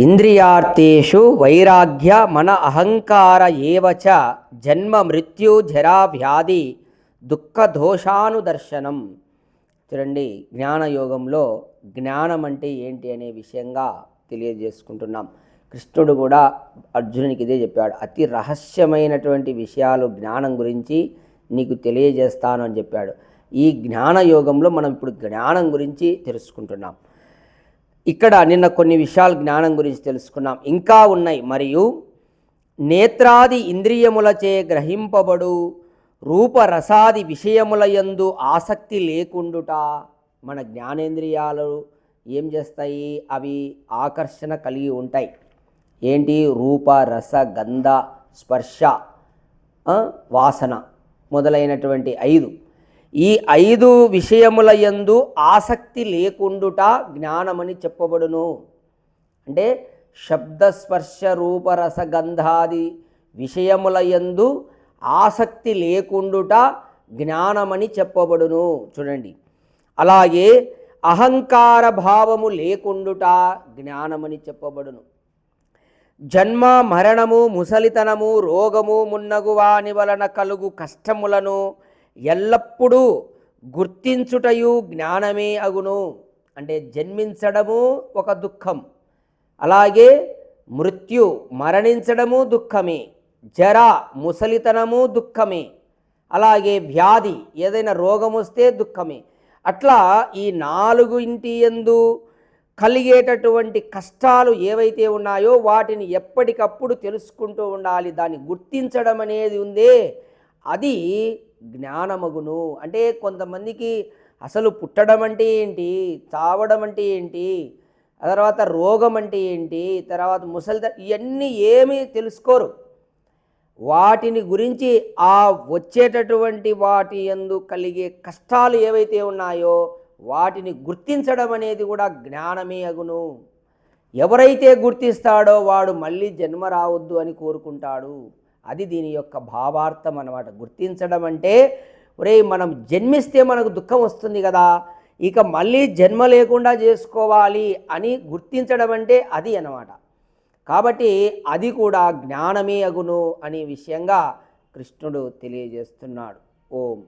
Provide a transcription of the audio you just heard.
ఇంద్రియార్థేషు వైరాగ్య మన అహంకార ఏవచ జన్మ మృత్యు జరా వ్యాధి దుఃఖ దోషానుదర్శనం చూడండి జ్ఞానయోగంలో జ్ఞానం అంటే ఏంటి అనే విషయంగా తెలియజేసుకుంటున్నాం. కృష్ణుడు కూడా అర్జునునికి ఇదే చెప్పాడు. అతి రహస్యమైనటువంటి విషయాలు జ్ఞానం గురించి నీకు తెలియజేస్తాను అని చెప్పాడు. ఈ జ్ఞానయోగంలో మనం ఇప్పుడు జ్ఞానం గురించి తెలుసుకుంటున్నాం. ఇక్కడ నిన్న కొన్ని విషయాలు జ్ఞానం గురించి తెలుసుకున్నాం. ఇంకా ఉన్నాయి. మరియు నేత్రాది ఇంద్రియములచే గ్రహింపబడు రూపరసాది విషయముల యందు ఆసక్తి లేకుండుట మన జ్ఞానేంద్రియాలు ఏం చేస్తాయి? అవి ఆకర్షణ కలిగి ఉంటాయి. ఏంటి? రూప రస గంధ స్పర్శ వాసన మొదలైనటువంటి ఐదు. ఈ ఐదు విషయముల యందు ఆసక్తి లేకుండుట జ్ఞానమని చెప్పబడును. అంటే శబ్దస్పర్శ రూపరస గంధాది విషయముల యందు ఆసక్తి లేకుండుట జ్ఞానమని చెప్పబడును. చూడండి. అలాగే అహంకార భావము లేకుండుట జ్ఞానమని చెప్పబడును. జన్మ మరణము ముసలితనము రోగము మున్నగు వాని వలన కలుగు కష్టములను ఎల్లప్పుడూ గుర్తించుటయు జ్ఞానమే అగును. అంటే జన్మించడము ఒక దుఃఖం. అలాగే మృత్యు మరణించడము దుఃఖమే. జర ముసలితనము దుఃఖమే. అలాగే వ్యాధి ఏదైనా రోగం వస్తే దుఃఖమే. అట్లా ఈ నాలుగు ఇంటి ఎందు కలిగేటటువంటి కష్టాలు ఏవైతే ఉన్నాయో వాటిని ఎప్పటికప్పుడు తెలుసుకుంటూ ఉండాలి. దాన్ని గుర్తించడం అనేది ఉందే. అది జ్ఞానమగును. అంటే కొంతమందికి అసలు పుట్టడం అంటే ఏంటి? చావడం అంటే ఏంటి? ఆ తర్వాత రోగం అంటే ఏంటి? తర్వాత ముసలి ఇవన్నీ ఏమీ తెలుసుకోరు. వాటిని గురించి ఆ వచ్చేటటువంటి వాటి యందు కలిగే కష్టాలు ఏవైతే ఉన్నాయో వాటిని గుర్తించడం అనేది కూడా జ్ఞానమే అగును. ఎవరైతే గుర్తిస్తాడో వాడు మళ్ళీ జన్మ రావద్దు అని కోరుకుంటాడు. అది దీని యొక్క భావార్థం అన్నమాట. గుర్తించడం అంటే ఒరే మనం జన్మిస్తే మనకు దుఃఖం వస్తుంది కదా ఇక మళ్ళీ జన్మ లేకుండా చేసుకోవాలి అని గుర్తించడం అంటే అది అన్నమాట. కాబట్టి అది కూడా జ్ఞానమే అగును అనే విషయంగా కృష్ణుడు తెలియజేస్తున్నాడు. ఓం.